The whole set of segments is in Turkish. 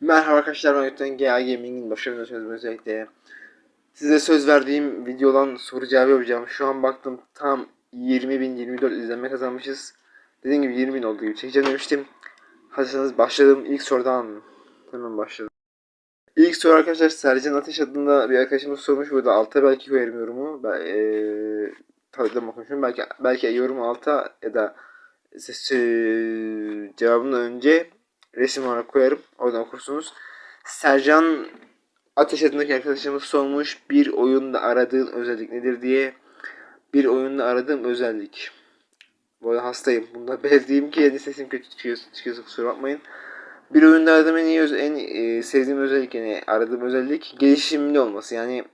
Merhaba arkadaşlar ben Gökten GA Gaming'in başarılı sözüm özellikle size söz verdiğim video olan soru cevabı yapacağım. Şu an baktım tam 20.024 izlenme kazanmışız. Dediğim gibi 20.000 olduğu gibi çekeceğim demiştim. Hazırsanız başladım. İlk sorudan hemen başladım. İlk soru arkadaşlar Sercan Ateş adında bir arkadaşımız sormuş. Burada alta belki koyarım yorumu. Ben, ee. Belki, belki yorumu alta ya da ses, ee, cevabından önce resim olarak koyarım. Oradan okursunuz. Sercan Ateş adındaki arkadaşımız sormuş. Bir oyunda aradığın özellik nedir diye. Bir oyunda aradığım özellik. Bu arada hastayım. Bunda belirteyim ki yani sesim kötü çıkıyor, çıkıyorsa kusura bakmayın. Bir oyunda aradığım en iyi en e, sevdiğim özellik yani aradığım özellik gelişimli olması. Yani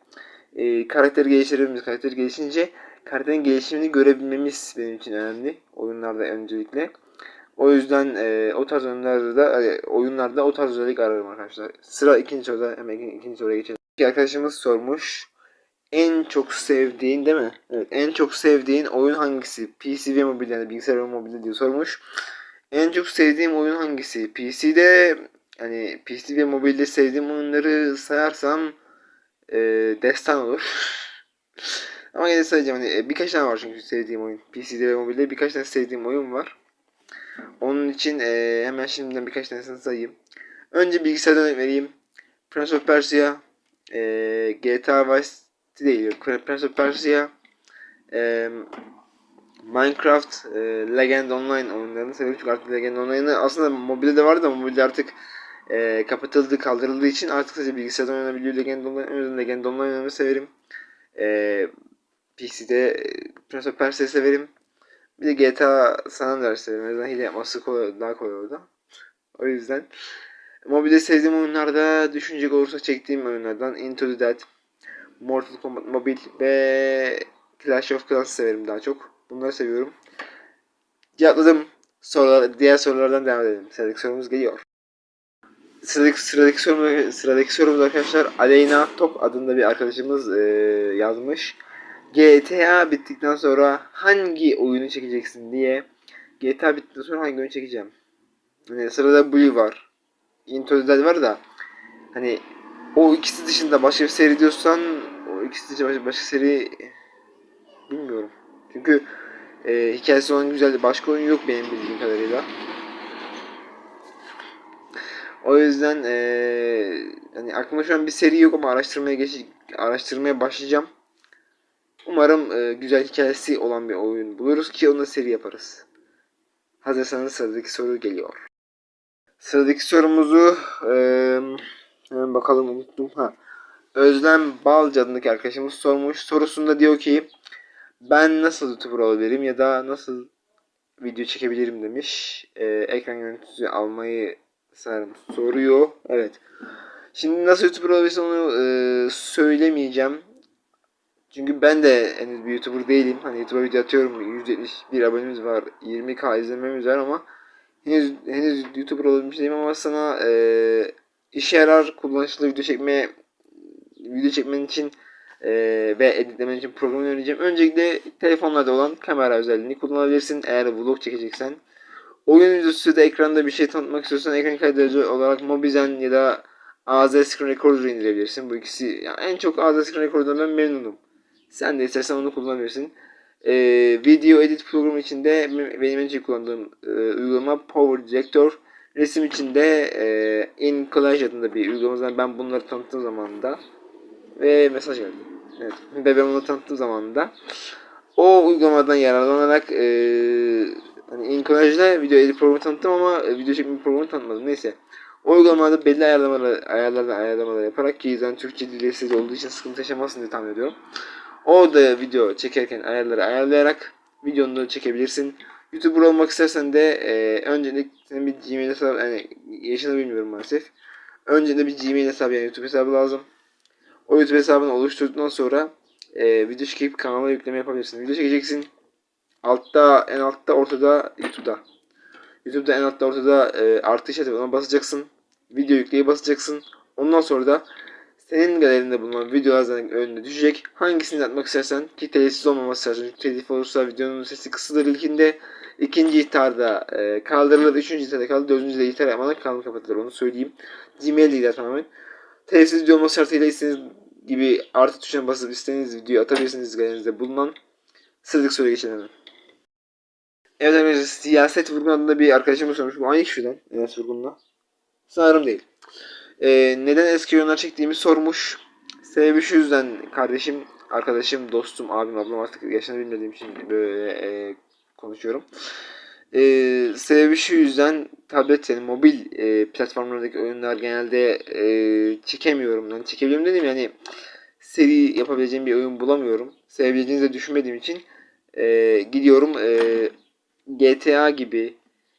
e, karakteri geliştirebilmemiz. Karakteri gelişince karakterin gelişimini görebilmemiz benim için önemli. Oyunlarda öncelikle. O yüzden e, o tarz oyunlarda da e, oyunlarda o tarz özellik ararım arkadaşlar. Sıra ikinci soruda hemen ikinci, soruya geçelim. Bir arkadaşımız sormuş. En çok sevdiğin değil mi? Evet. En çok sevdiğin oyun hangisi? PC ve mobilde yani bilgisayar ve mobilde diye sormuş. En çok sevdiğim oyun hangisi? PC'de yani PC ve mobilde sevdiğim oyunları sayarsam e, destan olur. Ama yine sayacağım. Hani, e, birkaç tane var çünkü sevdiğim oyun. PC'de ve mobilde birkaç tane sevdiğim oyun var. Onun için e, hemen şimdiden birkaç tanesini sayayım. Önce bilgisayardan örnek vereyim. Prince of Persia, e, GTA Vice değil. Prince of Persia, e, Minecraft, e, Legend Online oyunlarını seviyorum. Çünkü artık Legend Online'ı aslında mobilde de vardı ama mobilde artık e, kapatıldı, kaldırıldığı için artık sadece bilgisayardan oynanabiliyor Legend Online. O yüzden Legend Online oynamayı severim. E, PC'de Prince of Persia'yı severim. Bir de GTA San Andreas severim. O yüzden hile yapması kolay, daha kolay orada. O yüzden. Mobilde sevdiğim oyunlarda düşünecek olursa çektiğim oyunlardan Into the Dead, Mortal Kombat Mobile ve Clash of Clans severim daha çok. Bunları seviyorum. Cevapladım. Sorular, diğer sorulardan devam edelim. Sıradaki sorumuz geliyor. Sıradaki, sıradaki, sorumuz, sıradaki sorumuz arkadaşlar Aleyna Top adında bir arkadaşımız e, yazmış. GTA bittikten sonra hangi oyunu çekeceksin diye. GTA bittikten sonra hangi oyunu çekeceğim? Hani sırada Blue var. Into the Dead var da hani o ikisi dışında başka bir seri diyorsan o ikisi dışında başka, başka seri bilmiyorum. Çünkü e, hikayesi olan güzel başka oyun yok benim bildiğim kadarıyla. O yüzden e, hani aklımda şu an bir seri yok ama araştırmaya geç araştırmaya başlayacağım. Umarım e, güzel hikayesi olan bir oyun buluruz ki onunla seri yaparız. Hazırsanız sıradaki soru geliyor. Sıradaki sorumuzu e, hemen bakalım unuttum. Ha. Özlem Balcı adındaki arkadaşımız sormuş. Sorusunda diyor ki ben nasıl YouTuber olabilirim ya da nasıl video çekebilirim demiş. E, ekran görüntüsü almayı sanırım soruyor. Evet. Şimdi nasıl YouTuber olabilirsin onu e, söylemeyeceğim. Çünkü ben de henüz bir YouTuber değilim. Hani YouTube'a video atıyorum. 171 abonemiz var. 20k izlememiz var ama henüz henüz YouTuber olabilmiş değilim ama sana e, işe yarar kullanışlı video çekmeye video çekmen için e, ve editlemen için programı önereceğim. Öncelikle telefonlarda olan kamera özelliğini kullanabilirsin eğer vlog çekeceksen. Oyun videosu da ekranda bir şey tanıtmak istiyorsan ekran kaydedici olarak Mobizen ya da AZ Screen Recorder indirebilirsin. Bu ikisi yani en çok AZ Screen Recorder'dan memnunum. Sen de istersen onu kullanabilirsin. Ee, video edit programı içinde benim en çok kullandığım e, uygulama Power Director. Resim içinde e, InCollage adında bir uygulamadan ben bunları tanıttığım zamanında ve mesaj geldi. Evet. Ve ben bunu tanıttığım zamanında o uygulamadan yararlanarak e, hani InCollage'da video edit programı tanıttım ama e, video çekme programı tanıtmadım. Neyse. O uygulamada belli ayarlamalar, ayarlardan ayarlamalar yaparak ki zaten Türkçe dili olduğu için sıkıntı yaşamazsın diye tahmin ediyorum. Orada video çekerken ayarları ayarlayarak videonu çekebilirsin. YouTuber olmak istersen de e, öncelikle senin bir Gmail hesabı, yani yaşını bilmiyorum maalesef. Öncelikle bir Gmail hesabı yani YouTube hesabı lazım. O YouTube hesabını oluşturduktan sonra e, video çekip kanala yükleme yapabilirsin. Video çekeceksin. Altta, en altta, ortada YouTube'da. YouTube'da en altta, ortada e, artı işareti ona basacaksın. Video yükleye basacaksın. Ondan sonra da Senin galerinde bulunan videolar zaten önüne düşecek. Hangisini atmak istersen ki telifsiz olmaması lazım. Telif olursa videonun sesi kısılır ilkinde. İkinci ihtarda e, kaldırılır. Üçüncü ihtarda kaldırılır. Dördüncü de ihtar yapmadan kanalı kapatılır. Onu söyleyeyim. Gmail değil tamamen. Telifsiz video olması şartıyla istediğiniz gibi artı tuşuna basıp istediğiniz videoyu atabilirsiniz galerinizde bulunan. Sıradaki soruya geçelim. Evet arkadaşlar siyaset vurgun adında bir arkadaşımız sormuş. Bu aynı kişiden Enes Vurgun'la. Sanırım değil. Ee, neden eski oyunlar çektiğimi sormuş. Sebebi şu yüzden kardeşim, arkadaşım, dostum, abim, ablam artık yaşını bilmediğim için böyle e, konuşuyorum. Ee, sebebi şu yüzden tablet yani mobil e, platformlardaki oyunlar genelde e, çekemiyorum. Yani çekebiliyorum dedim yani seri yapabileceğim bir oyun bulamıyorum. Sevebileceğinizi de düşünmediğim için e, gidiyorum e, GTA gibi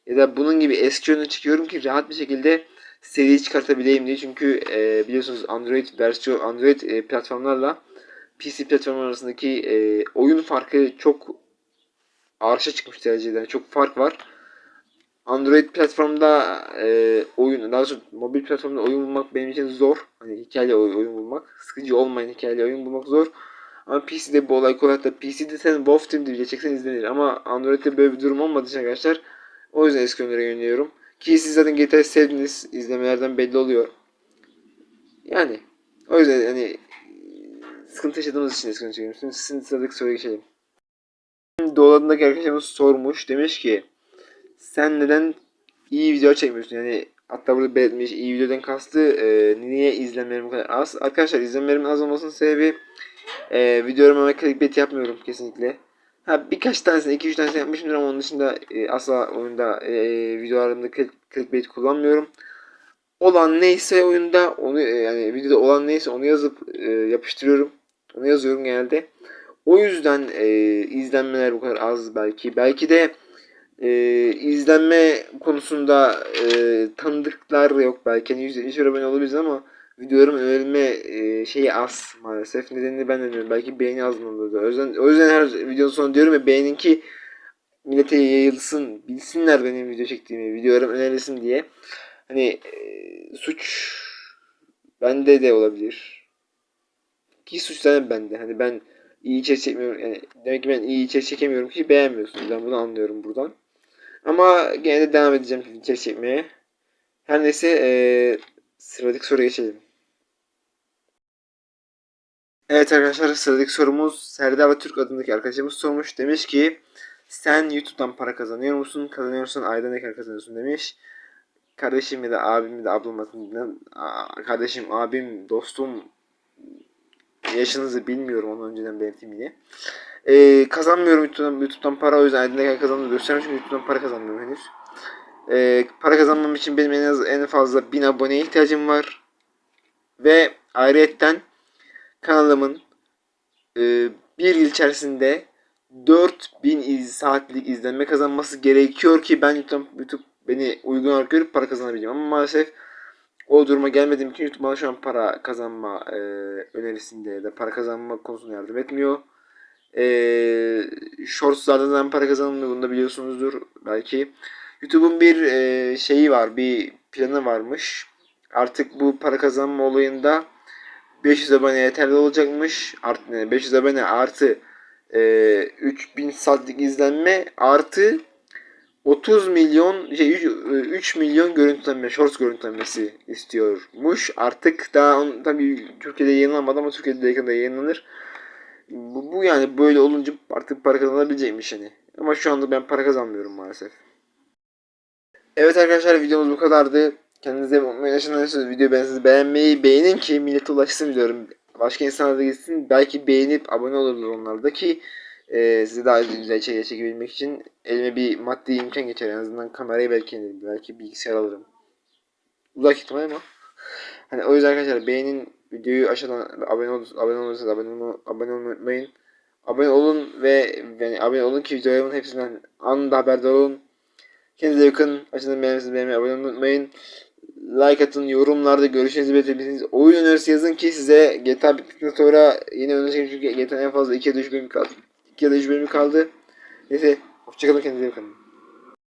ya da bunun gibi eski oyunu çıkıyorum ki rahat bir şekilde seri çıkartabileyim diye. Çünkü e, biliyorsunuz Android versiyon Android e, platformlarla PC platformlar arasındaki e, oyun farkı çok arşa çıkmış derecede. Çok fark var. Android platformda e, oyun, daha doğrusu mobil platformda oyun bulmak benim için zor. Hani hikayeli oy- oyun bulmak. Sıkıcı olmayan hikayeli oyun bulmak zor. Ama PC'de bu olay kolay. Hatta PC'de sen Wolf Team diye çeksen izlenir. Ama Android'de böyle bir durum olmadığı için arkadaşlar o yüzden eski oyunlara yöneliyorum. Ki siz zaten GTA'yı sevdiniz. izlemelerden belli oluyor. Yani o yüzden hani sıkıntı yaşadığımız için eski oyunu çekiyorum. Şimdi sizin sıradaki soruya geçelim. Doladındaki arkadaşımız sormuş. Demiş ki sen neden iyi video çekmiyorsun? Yani hatta burada belirtmiş iyi videodan kastı e, niye izlenmelerim bu kadar az? Arkadaşlar izlenmelerimin az olmasının sebebi e, videolarıma clickbait yapmıyorum kesinlikle. Ha birkaç tanesini, iki üç tanesini yapmışımdır ama onun dışında e, asla oyunda e, videolarımda click- clickbait kullanmıyorum. Olan neyse oyunda onu e, yani videoda olan neyse onu yazıp e, yapıştırıyorum. Onu yazıyorum genelde. O yüzden e, izlenmeler bu kadar az belki. Belki de e, izlenme konusunda e, tanıdıklar yok belki. Yani 170 abone olabiliriz ama videolarım önerilme e, şeyi az maalesef. Nedenini ben de bilmiyorum. Belki beğeni azmalıydı. O yüzden, o yüzden her videonun sonu diyorum ya beğenin ki millete yayılsın, bilsinler benim video çektiğimi, videolarım önerilsin diye. Hani e, suç bende de olabilir. Ki suç zaten bende. Hani ben iyi içerik çekmiyorum. Yani demek ki ben iyi içerik çekemiyorum ki beğenmiyorsunuz. Ben bunu anlıyorum buradan. Ama gene de devam edeceğim içerik çekmeye. Her neyse eee sıradaki soruya geçelim. Evet arkadaşlar sıradaki sorumuz Serdar Türk adındaki arkadaşımız sormuş. Demiş ki sen YouTube'dan para kazanıyor musun? Kazanıyorsan ayda ne kadar kazanıyorsun demiş. Kardeşim ya da abim ya da ablam kardeşim, abim, dostum yaşınızı bilmiyorum onu önceden belirteyim diye. Ee, kazanmıyorum YouTube'dan, YouTube'dan para o yüzden ayda ne kadar kazandığımı göstermiyorum çünkü YouTube'dan para kazanmıyorum henüz. Ee, para kazanmam için benim en az en fazla 1000 aboneye ihtiyacım var. Ve ayrıyetten kanalımın e, bir yıl içerisinde 4000 iz, saatlik izlenme kazanması gerekiyor ki ben YouTube, YouTube beni uygun olarak görüp para kazanabileyim. Ama maalesef o duruma gelmediğim için YouTube bana şu an para kazanma e, önerisinde ya da para kazanma konusunda yardım etmiyor. E, Shorts'lardan da para kazanılmıyor. Bunu da biliyorsunuzdur belki. YouTube'un bir e, şeyi var, bir planı varmış. Artık bu para kazanma olayında 500 abone yeterli olacakmış. Artı 500 abone artı e, 3000 saatlik izlenme artı 30 milyon şey 3, 3 milyon görüntülenme, shorts görüntülenmesi istiyormuş. Artık daha tabii Türkiye'de yayınlanmadı ama Türkiye'de de yakında yayınlanır. Bu, bu yani böyle olunca artık para kazanabilecekmiş yani. Ama şu anda ben para kazanmıyorum maalesef. Evet arkadaşlar videomuz bu kadardı. Kendinize yaşanıyorsanız video ben sizi beğenmeyi beğenin ki millete ulaşsın diyorum. Başka insanlara da gitsin. Belki beğenip abone olurlar onlar da ki e, size daha güzel içeriğe çekebilmek için elime bir maddi imkan geçer. En azından kamerayı belki. Belki bilgisayar alırım. Uzak ihtimal ama. Hani o yüzden arkadaşlar beğenin videoyu aşağıdan abone ol abone olursanız abone, ol, abone olmayı unutmayın. Abone olun ve yani abone olun ki videolarımın hepsinden anında haberdar olun. Kendinize bakın. Aşağıdan beğenmeyi, beğenmeyi, abone olmayı unutmayın. Like atın, yorumlarda görüşlerinizi belirtebilirsiniz. Oyun önerisi yazın ki size GTA bittikten sonra yeni öneri çekeyim çünkü GTA'nın en fazla 2 ya da 3 bölüm kaldı. 2 ya da 3 bölüm kaldı. Neyse, hoşçakalın kendinize bakın.